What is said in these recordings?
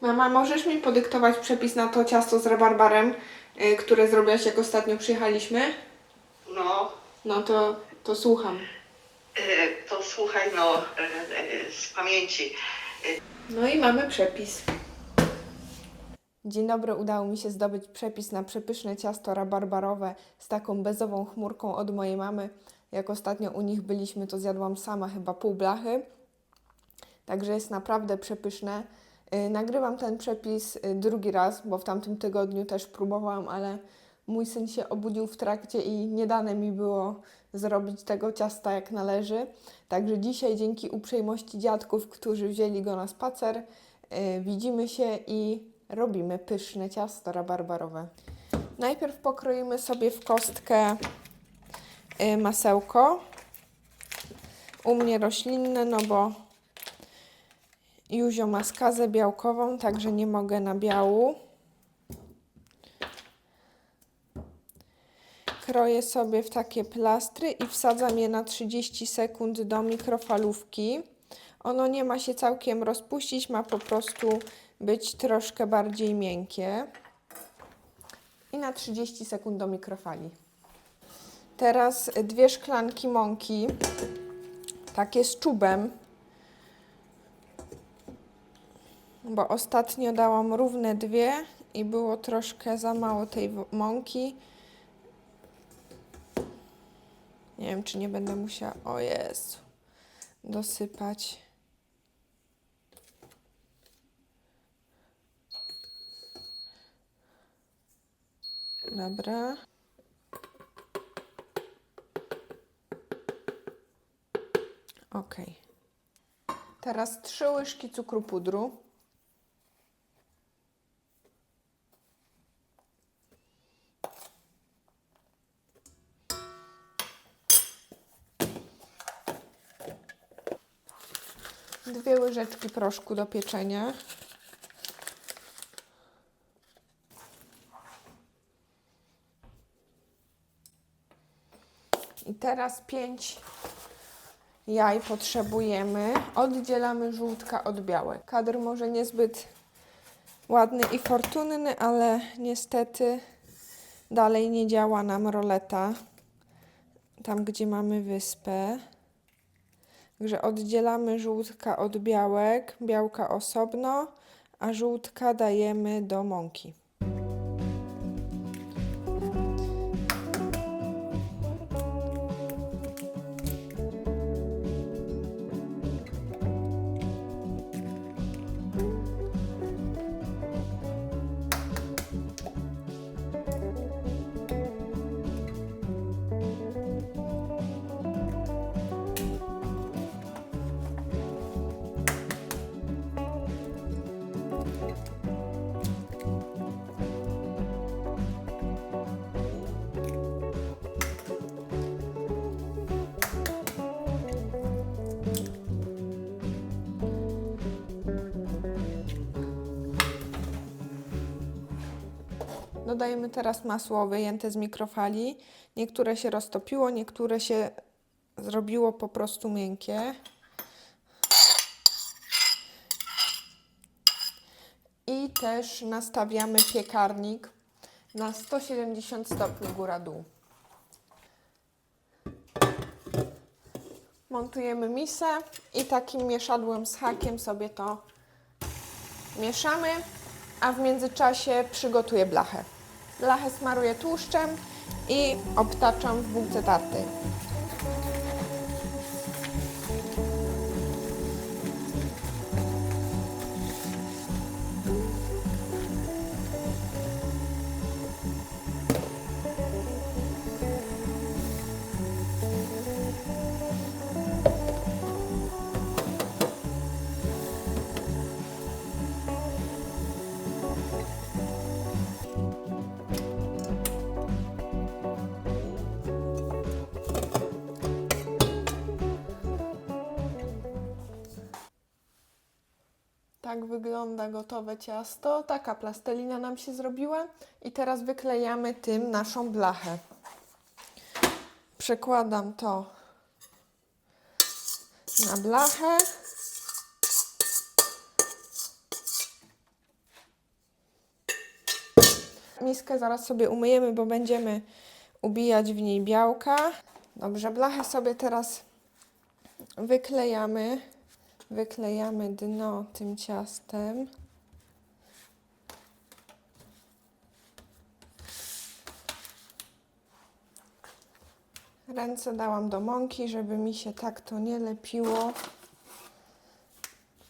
Mama, możesz mi podyktować przepis na to ciasto z rabarbarem, y, które zrobiłaś jak ostatnio przyjechaliśmy? No, No to, to słucham. e, to słuchaj, no, e, z pamięci. No i mamy przepis. Dzień dobry, udało mi się zdobyć przepis na przepyszne ciasto rabarbarowe z taką bezową chmurką od mojej mamy. Jak ostatnio u nich byliśmy, to zjadłam sama chyba pół blachy. Także jest naprawdę przepyszne. Yy, Nagrywam ten przepis yy, drugi raz, bo w tamtym tygodniu też próbowałam, ale mój syn się obudził w trakcie i nie dane mi było zrobić tego ciasta jak należy. Także dzisiaj dzięki uprzejmości dziadków, którzy wzięli go na spacer, yy, widzimy się i robimy pyszne ciasto rabarbarowe. Najpierw pokroimy sobie w kostkę masełko. U mnie roślinne, no bo Józio ma skazę białkową, także nie mogę na biału. Kroję sobie w takie plastry i wsadzam je na 30 sekund do mikrofalówki. Ono nie ma się całkiem rozpuścić, ma po prostu być troszkę bardziej miękkie. I na 30 sekund do mikrofali. Teraz dwie szklanki mąki, takie z czubem, bo ostatnio dałam równe dwie i było troszkę za mało tej mąki. Nie wiem, czy nie będę musiała. O Jezu. Dosypać. Dobra. Ok. Teraz trzy łyżki cukru pudru. Dwie łyżeczki proszku do pieczenia. I teraz pięć jaj potrzebujemy. Oddzielamy żółtka od białek. Kadr może niezbyt ładny i fortunny, ale niestety dalej nie działa nam roleta. Tam, gdzie mamy wyspę. Także oddzielamy żółtka od białek, białka osobno, a żółtka dajemy do mąki. Dodajemy teraz masło wyjęte z mikrofali. Niektóre się roztopiło, niektóre się zrobiło po prostu miękkie. I też nastawiamy piekarnik na 170 stopni góra-dół. Montujemy misę i takim mieszadłem z hakiem sobie to mieszamy, a w międzyczasie przygotuję blachę. Blachę smaruję tłuszczem i obtaczam w bułce tartej. tak wygląda gotowe ciasto. Taka plastelina nam się zrobiła i teraz wyklejamy tym naszą blachę. Przekładam to na blachę. Miskę zaraz sobie umyjemy, bo będziemy ubijać w niej białka. Dobrze, blachę sobie teraz wyklejamy Wyklejamy dno tym ciastem. Ręce dałam do mąki, żeby mi się tak to nie lepiło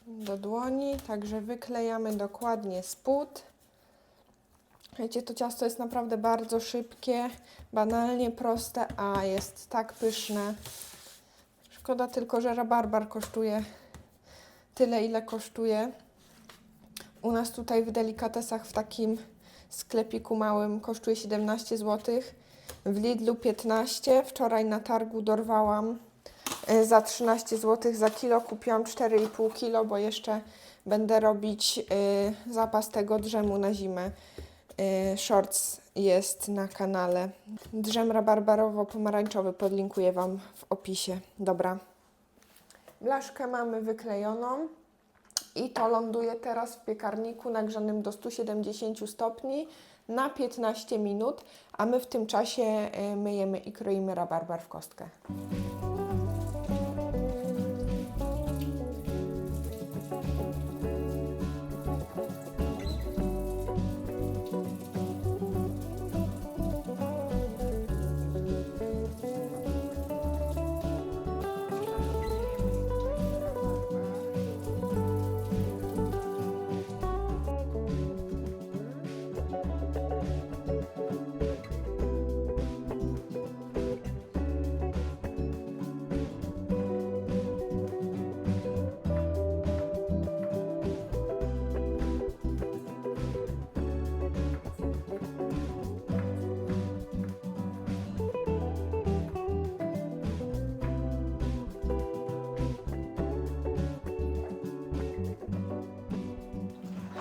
do dłoni. Także wyklejamy dokładnie spód. Wiecie, to ciasto jest naprawdę bardzo szybkie, banalnie proste, a jest tak pyszne. Szkoda tylko, że rabarbar kosztuje tyle, ile kosztuje. U nas tutaj w delikatesach w takim sklepiku małym kosztuje 17 zł. W Lidlu 15. Wczoraj na targu dorwałam y, za 13 zł za kilo. Kupiłam 4,5 kilo, bo jeszcze będę robić y, zapas tego drzemu na zimę. Y, shorts jest na kanale. Drzem rabarbarowo-pomarańczowy podlinkuję Wam w opisie. Dobra. Blaszkę mamy wyklejoną i to ląduje teraz w piekarniku nagrzanym do 170 stopni na 15 minut, a my w tym czasie y, myjemy i kroimy rabarbar w kostkę.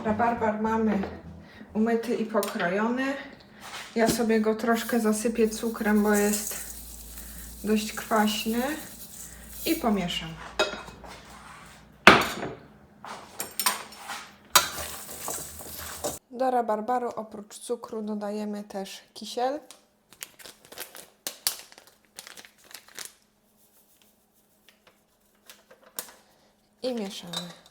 Rabarbar mamy umyty i pokrojony. Ja sobie go troszkę zasypię cukrem, bo jest dość kwaśny i pomieszam. Do rabarbaru oprócz cukru dodajemy też kisiel. I mieszamy.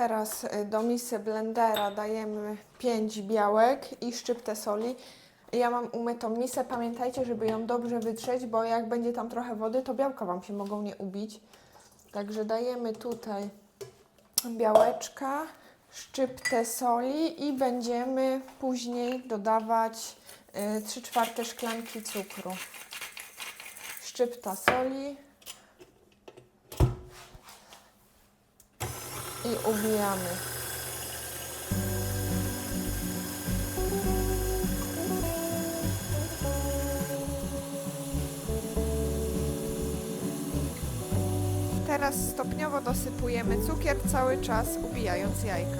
Teraz y, do misy blendera dajemy 5 białek i szczyptę soli. Ja mam umytą misę. Pamiętajcie, żeby ją dobrze wytrzeć, bo jak będzie tam trochę wody, to białka Wam się mogą nie ubić. Także dajemy tutaj białeczka, szczyptę soli i będziemy później dodawać y, 3 czwarte szklanki cukru. Szczypta soli. I ubijamy. Teraz stopniowo dosypujemy cukier, cały czas ubijając jajka.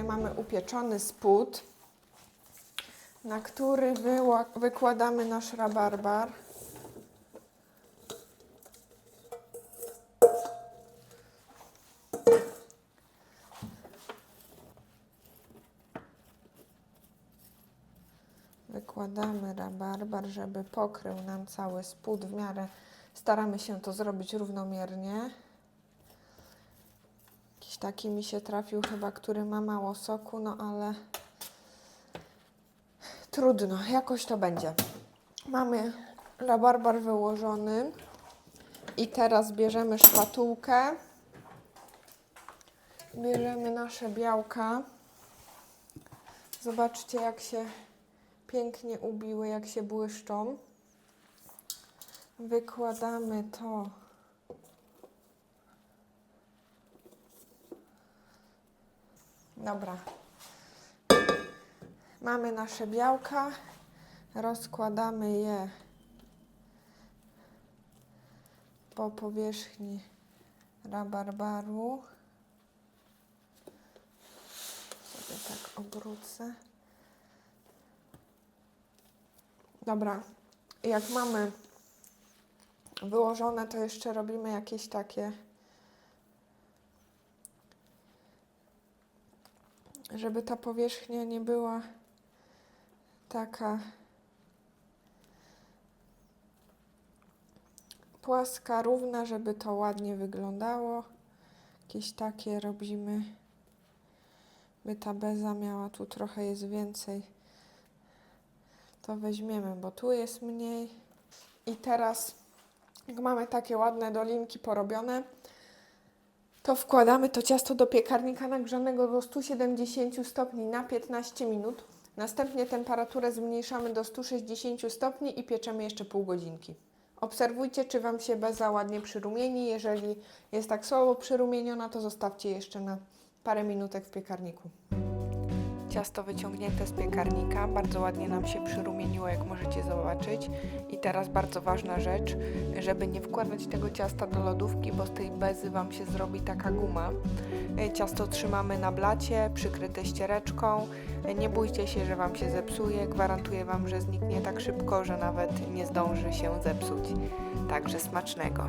Tutaj mamy upieczony spód, na który wykładamy nasz rabarbar. Wykładamy rabarbar, żeby pokrył nam cały spód w miarę. Staramy się to zrobić równomiernie. Taki mi się trafił chyba, który ma mało soku, no ale trudno, jakoś to będzie. Mamy rabarbar wyłożony i teraz bierzemy szpatułkę. Bierzemy nasze białka. Zobaczcie, jak się pięknie ubiły, jak się błyszczą. Wykładamy to Dobra. Mamy nasze białka. Rozkładamy je po powierzchni rabarbaru. Sobie tak obrócę. Dobra. Jak mamy wyłożone, to jeszcze robimy jakieś takie żeby ta powierzchnia nie była taka płaska, równa, żeby to ładnie wyglądało. Jakieś takie robimy, by ta beza miała, tu trochę jest więcej. To weźmiemy, bo tu jest mniej. I teraz, jak mamy takie ładne dolinki porobione, to wkładamy to ciasto do piekarnika nagrzanego do 170 stopni na 15 minut. Następnie temperaturę zmniejszamy do 160 stopni i pieczemy jeszcze pół godzinki. Obserwujcie, czy Wam się beza ładnie przyrumieni. Jeżeli jest tak słabo przyrumieniona, to zostawcie jeszcze na parę minutek w piekarniku. Ciasto wyciągnięte z piekarnika bardzo ładnie nam się przyrumieniło, jak możecie zobaczyć. I teraz bardzo ważna rzecz, żeby nie wkładać tego ciasta do lodówki, bo z tej bezy Wam się zrobi taka guma. E, Ciasto trzymamy na blacie, przykryte ściereczką. E, Nie bójcie się, że Wam się zepsuje. Gwarantuję Wam, że zniknie tak szybko, że nawet nie zdąży się zepsuć. Także smacznego.